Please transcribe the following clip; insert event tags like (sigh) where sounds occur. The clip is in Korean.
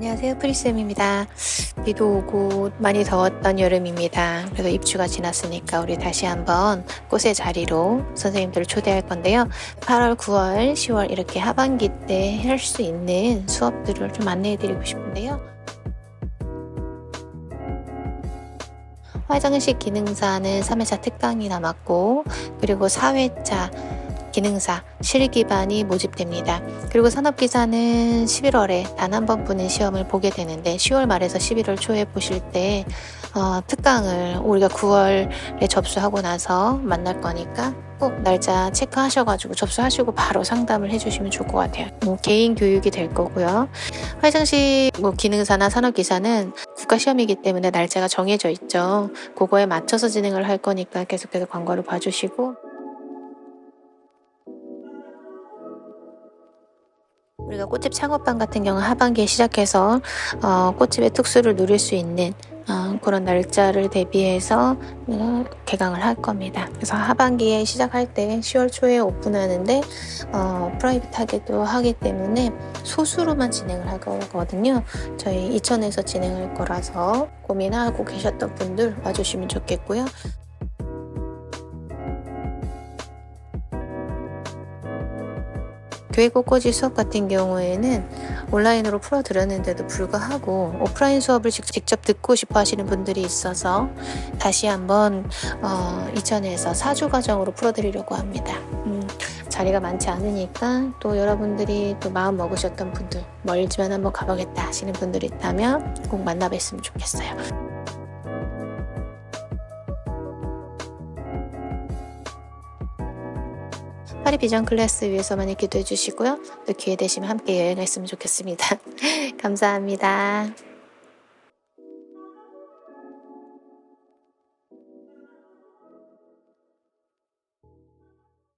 안녕하세요 프리쌤입니다. 비도 오고 많이 더웠던 여름입니다. 그래도 입추가 지났으니까 우리 다시 한번 꽃의 자리로 선생님들을 초대할 건데요. 8월 9월 10월 이렇게 하반기 때 할 수 있는 수업들을 좀 안내해 드리고 싶은데요. 화장실 기능사는 3회차 특강이 남았고 그리고 4회차 기능사 실기반이 모집됩니다. 그리고 산업기사는 11월에 단 한 번뿐인 시험을 보게 되는데 10월 말에서 11월 초에 보실 때 어, 특강을 우리가 9월에 접수하고 나서 만날 거니까 꼭 날짜 체크하셔가지고 접수하시고 바로 상담을 해주시면 좋을 것 같아요. 음, 개인 교육이 될 거고요. 화장실 뭐 기능사나 산업기사는 국가 시험이기 때문에 날짜가 정해져 있죠. 그거에 맞춰서 진행을 할 거니까 계속해서 광고를 봐주시고 우리가 꽃집 창업반 같은 경우 하반기에 시작해서 어, 꽃집의 특수를 누릴 수 있는 어, 그런 날짜를 대비해서 어, 개강을 할 겁니다. 그래서 하반기에 시작할 때 10월 초에 오픈하는데 어, 프라이빗하게도 하기 때문에 소수로만 진행을 할 거거든요. 저희 이천에서 진행할 거라서 고민하고 계셨던 분들 와주시면 좋겠고요. 교회 꽃꽂이 수업 같은 경우에는 온라인으로 풀어드렸는데도 불구하고 오프라인 수업을 직- 직접 듣고 싶어 하시는 분들이 있어서 다시 한번 어, 이천에서 사주 과정으로 풀어드리려고 합니다. 음, 자리가 많지 않으니까 또 여러분들이 또 마음 먹으셨던 분들 멀지만 한번 가보겠다 하시는 분들이 있다면 꼭 만나 뵀으면 좋겠어요. 파리 비전 클래스 위해서 많이 기도해 주시고요. 또 기회 되시면 함께 여행했으면 좋겠습니다. (laughs) 감사합니다.